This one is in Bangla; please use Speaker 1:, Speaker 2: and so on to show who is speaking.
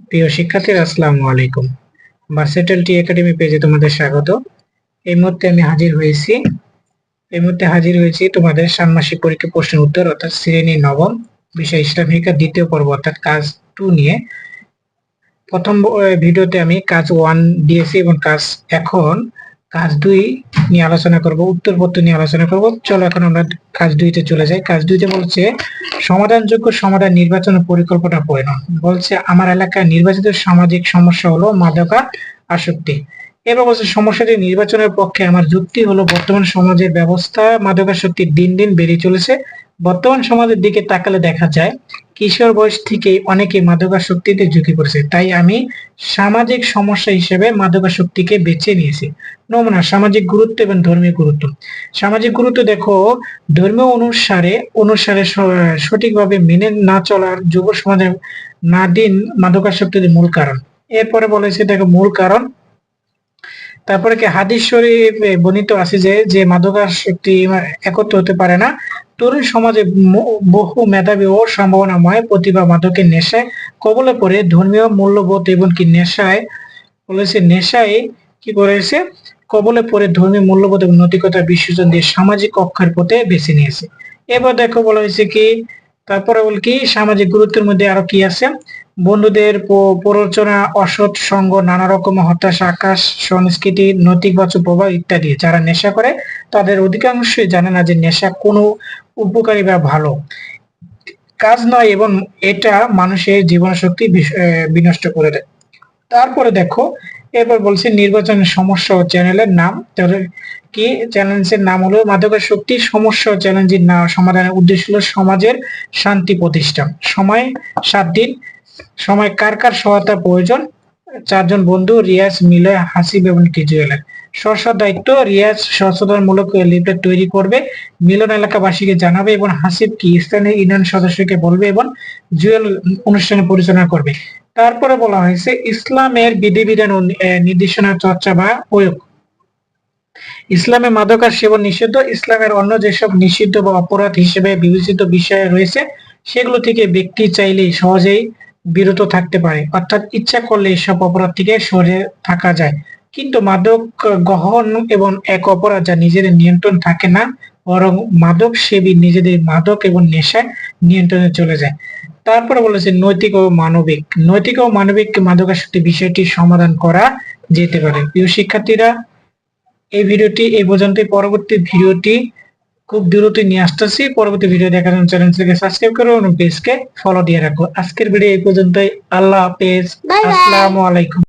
Speaker 1: প্রিয় শিক্ষার্থীরা আসসালামু আলাইকুম। ভার্সেটাল টি একাডেমি পেজে তোমাদের স্বাগত। এই মুহূর্তে আমি হাজির হয়েছি। এই মুহূর্তে হাজির হয়েছি তোমাদের ষান্মাসিক পরীক্ষা প্রশ্নের উত্তর, অর্থাৎ শ্রেণি নবম, বিষয় ইসলামিকা দ্বিতীয় পর্ব, অর্থাৎ কাজ টু নিয়ে। প্রথম ভিডিওতে আমি কাজ ওয়ান দিয়েছি এবং কাজ এখন কাজ দুই নিয়ে আলোচনা করব, উত্তরপত্র নিয়ে আলোচনা করব। চলো এখন আমরা কাজ দুইতে চলে যাই। কাজ দুইতে বলছে, সমাধানযোগ্য সমাধান নির্বাচন পরিকল্পনা পরিণন বলছে, আমার এলাকায় নির্বাচিত সামাজিক সমস্যা হলো মাদকা আসক্তি। এবার বলছে, সমস্যাটি নির্বাচনের পক্ষে আমার যুক্তি হলো, বর্তমান সমাজের ব্যবস্থা মাদকাসক্তির দিন দিন বেড়ে চলেছে। বর্তমান সমাজের দিকে তাকালে দেখা যায় কিশোর বয়স থেকে অনেকে মাদকাসক্তিতে ঝুঁকি পড়েছে। তাই আমি সামাজিক সমস্যা হিসেবে মাদকাসক্তিকে বেছে নিয়েছি। নমুনা, সামাজিক গুরুত্ব এবং ধর্মীয় গুরুত্ব। সামাজিক গুরুত্ব দেখো, ধর্মীয় অনুসারে অনুসারে সঠিকভাবে মেনে না চলার যুব সমাজের নাদিন মাদকাসক্তির মূল কারণ। এরপরে বলেছে, দেখো, মূল কারণ। তারপরে কি হাদিস শরীফে বর্ণিত আছে যে যে মাদকাসক্তি একত্র হতে পারে না তরুণ সমাজে বহু মেধাবী ও সম্ভাবনাময় প্রতিভা মাদকের নেশায় কবলে পড়ে, ধর্মীয় মূল্যবোধ এবং কি নেশায় বলেছে নেশায় কি করেছে? কবলে পড়ে, ধর্মীয় মূল্যবোধ এবং নৈতিকতা বিসর্জন দিয়ে সামাজিক অক্ষার পথে বেছে নিয়েছে। এবার দেখো বলা হয়েছে কি, তারপরে বল কি, সামাজিক গুরুত্বের মধ্যে আরও কি আছে? বন্ধুদের প্ররোচনা, অসৎ সঙ্গ নানা রকম হতাশা, আকাশ, সংস্কৃতি নৈতিকবাচক প্রভাব ইত্যাদি যারা নেশা করে, তাদের অধিকাংশই জানে না যে নেশা কোনো উপকারী বা ভালো। কাজ নয় এবং এটা মানুষের জীবন শক্তি বিনষ্ট করে দেয়। তারপরে দেখো এবার বলছে নির্বাচনের সমস্যা ও চ্যানেলের নাম। কি? চ্যালেঞ্জের নাম হলো মাদকাসক্তি সমস্যা ও চ্যালেঞ্জের সমাধানের উদ্দেশ্য হলো সমাজের শান্তি প্রতিষ্ঠা সময়, সাত দিন। সময় কার কার সহায়তা প্রয়োজন? চারজন বন্ধু, রিয়াজ, মিলে, হাসিব এবং কি জুয়েলের স্ব দায়িত্ব, রিয়াজ সচেতনমূলক লিফলেট তৈরি করবে, মিলন এলাকাবাসীকে জানাবে এবং হাসিব কি স্থানীয় ইউনিয়ন সদস্যকে বলবে এবং জুয়েল অনুষ্ঠানে পরিচালনা করবে। তারপরে বলা হয়েছে, ইসলামের বিধিবিধান নির্দেশনা চর্চা বা প্রয়োগ। ইসলামে মাদকার সেবন নিষিদ্ধ, ইসলামের অন্য যেসব নিষিদ্ধ বা অপরাধ হিসেবে বিবেচিত বিষয় রয়েছে, সেগুলো থেকে ব্যক্তি চাইলেই সহজেই বিরত থাকতে পারে। অর্থাৎ ইচ্ছা করলে এসব অপরাধ থেকে সরে থাকা যায়। কিন্তু মাদক গ্রহণ এবং এক অপরাধ যা নিজেদের নিয়ন্ত্রণ থাকে না, বরং মাদক সেবী নিজেদের মাদক এবং নেশায় নিয়ন্ত্রণে চলে যায়। তারপরে বলেছে নৈতিক ও মানবিক। নৈতিক ও মানবিক মাদকাসক্তি বিষয়টি সমাধান করা যেতে পারে। প্রিয় শিক্ষার্থীরা, এই ভিডিওটি এই পর্যন্তই। পরবর্তী ভিডিওটি খুব দ্রুতই নিয়ে আসতেছি। পরবর্তী ভিডিও দেখার জন্য চ্যানেলটিকে সাবস্ক্রাইব করো এবং পেজকে ফলো দিয়ে রাখো। আজকের ভিডিও এই পর্যন্তই। আল্লাহ হাফেজ. আসসালামু আলাইকুম।